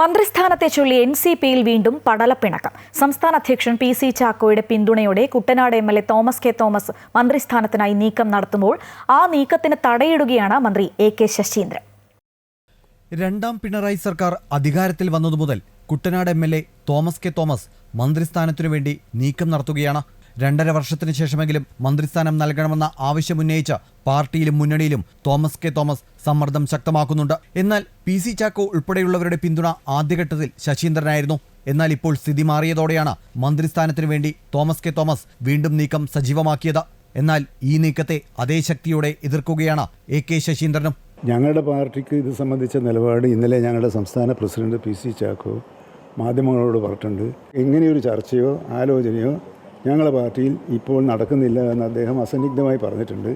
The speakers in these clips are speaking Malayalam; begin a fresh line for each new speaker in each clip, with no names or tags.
മന്ത്രിസ്ഥാനത്തെ ചൊല്ലി എൻ സി പിയിൽ വീണ്ടും പടലപ്പിണക്കം. സംസ്ഥാന അധ്യക്ഷൻ പി സി ചാക്കോയുടെ പിന്തുണയോടെ Kuttanad M L A Thomas K Thomas മന്ത്രിസ്ഥാനത്തിനായി നീക്കം നടത്തുമ്പോൾ ആ നീക്കത്തിന് തടയിടുകയാണ് മന്ത്രി എ കെ ശശീന്ദ്രൻ.
രണ്ടാം പിണറായി സർക്കാർ അധികാരത്തിൽ വന്നതു മുതൽ Kuttanad M L A Thomas K Thomas മന്ത്രിസ്ഥാനത്തിനു വേണ്ടി നീക്കം നടത്തുകയാണ് രണ്ടര വർഷത്തിനു ശേഷമെങ്കിലും മന്ത്രിസ്ഥാനം നൽകണമെന്ന ആവശ്യമുന്നയിച്ച് പാർട്ടിയിലും മുന്നണിയിലും തോമസ് കെ തോമസ് സമ്മർദ്ദം ശക്തമാക്കുന്നുണ്ട്. എന്നാൽ പി സി ചാക്കോ ഉൾപ്പെടെയുള്ളവരുടെ പിന്തുണ ആദ്യഘട്ടത്തിൽ ശശീന്ദ്രനായിരുന്നു. എന്നാൽ ഇപ്പോൾ സ്ഥിതി മാറിയതോടെയാണ് മന്ത്രിസ്ഥാനത്തിനു വേണ്ടി തോമസ് കെ തോമസ് വീണ്ടും നീക്കം സജീവമാക്കിയത്. എന്നാൽ ഈ നീക്കത്തെ അതേ ശക്തിയോടെ എതിർക്കുകയാണ് എ കെ ശശീന്ദ്രനും.
ഞങ്ങളുടെ പാർട്ടിക്ക് ഇത് സംബന്ധിച്ച നിലപാട് ഇന്നലെ ഞങ്ങളുടെ സംസ്ഥാന പ്രസിഡന്റ് പി സി ചാക്കോ മാധ്യമങ്ങളോട് പറഞ്ഞിട്ടുണ്ട്. ഇങ്ങനെയൊരു ചർച്ചയോ ആലോചനയോ ഞങ്ങളുടെ പാർട്ടിയിൽ ഇപ്പോൾ നടക്കുന്നില്ല എന്ന് അദ്ദേഹം അസന്നിഗ്ധമായി പറഞ്ഞിട്ടുണ്ട്.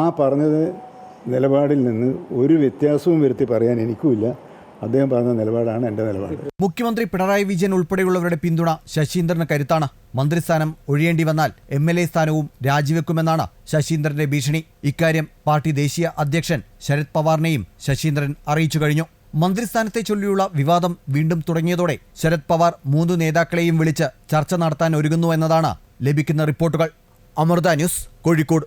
ആ പറഞ്ഞത് നിലപാടിൽ നിന്ന് ഒരു വ്യത്യാസവും വരുത്തി പറയാൻ എനിക്കുമില്ല. അദ്ദേഹം പറഞ്ഞ നിലപാടാണ് എന്റെ നിലപാട്.
മുഖ്യമന്ത്രി പിണറായി വിജയൻ ഉൾപ്പെടെയുള്ളവരുടെ പിന്തുണ ശശീന്ദ്രന് കരുത്താണ്. മന്ത്രിസ്ഥാനം ഒഴിയേണ്ടി വന്നാൽ എം എൽ എ സ്ഥാനവും രാജിവെക്കുമെന്നാണ് ശശീന്ദ്രന്റെ ഭീഷണി. ഇക്കാര്യം പാർട്ടി ദേശീയ അധ്യക്ഷൻ ശരത് പവാറിനെയും ശശീന്ദ്രൻ അറിയിച്ചു കഴിഞ്ഞു. മന്ത്രിസ്ഥാനത്തെ ചൊല്ലിയുള്ള വിവാദം വീണ്ടും തുടങ്ങിയതോടെ ശരത് പവാർ മൂന്ന് നേതാക്കളെയും വിളിച്ച് ചർച്ച നടത്താൻ ഒരുങ്ങുന്നു എന്നതാണ് ലഭിക്കുന്ന റിപ്പോർട്ടുകൾ. അമൃത ന്യൂസ് കോഴിക്കോട്.